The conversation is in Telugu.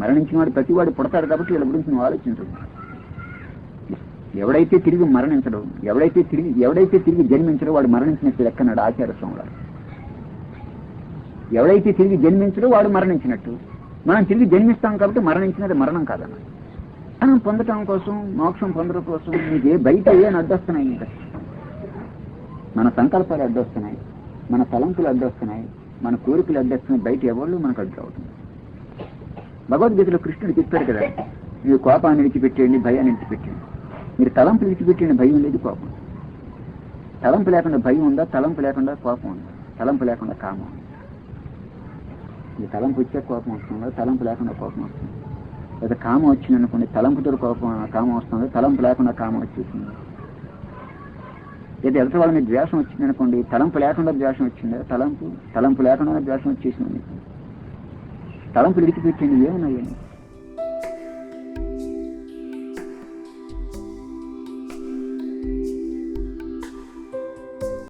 మరణించిన వాడు ప్రతి వాడు పుడతాడు కాబట్టి వీళ్ళ గురించి నువ్వు ఆలోచించదు ఎవడైతే తిరిగి మరణించడు ఎవడైతే తిరిగి ఎవడైతే తిరిగి జన్మించడో వాడు మరణించినట్టు లెక్కన్నాడు ఆచార్య స్వామి ఎవడైతే తిరిగి జన్మించడో వాడు మరణించినట్టు. మనం తిరిగి జన్మిస్తాం కాబట్టి మరణించినది మరణం కాదన్న. మనం పొందటం కోసం మోక్షం పొందడం కోసం నీకే బయట ఏం అడ్డొస్తున్నాయి ఇంకా? మన సంకల్పాలు అడ్డొస్తున్నాయి మన తలంపులు అడ్డొస్తున్నాయి మన కోరికలు అడ్డొస్తున్నాయి బయట ఎవరు మనకు అడ్డు అవుతుంది భగవద్గీతలో కృష్ణుడు చెప్పారు కదా మీరు కోపాన్ని విడిచిపెట్టేయండి భయాన్ని విడిచిపెట్టేయండి. మీరు తలంపు విడిచిపెట్టేయండి భయం లేదు కోపం. తలంపు లేకుండా భయం ఉందా తలంపు లేకుండా కోపం ఉందా? తలంపు లేకుండా కామం ఉందా? ఈ తలంపు వచ్చే కోపం వస్తుందా తలంపు లేకుండా కోపం వస్తుంది? లేదా కామం వచ్చింది అనుకోండి తలంపుతో కోపం కామం వస్తుంది తలంపు లేకుండా కామం వచ్చేసింది? లేదా ఎదుటి వాళ్ళ మీద ద్వేషం వచ్చింది అనుకోండి తలంపు లేకుండా ద్వేషం వచ్చిందా? తలంపు తలంపు లేకుండా ద్వేషం వచ్చేసింది தளம் பிடித்து போயிட்டேன் ஏன் நான்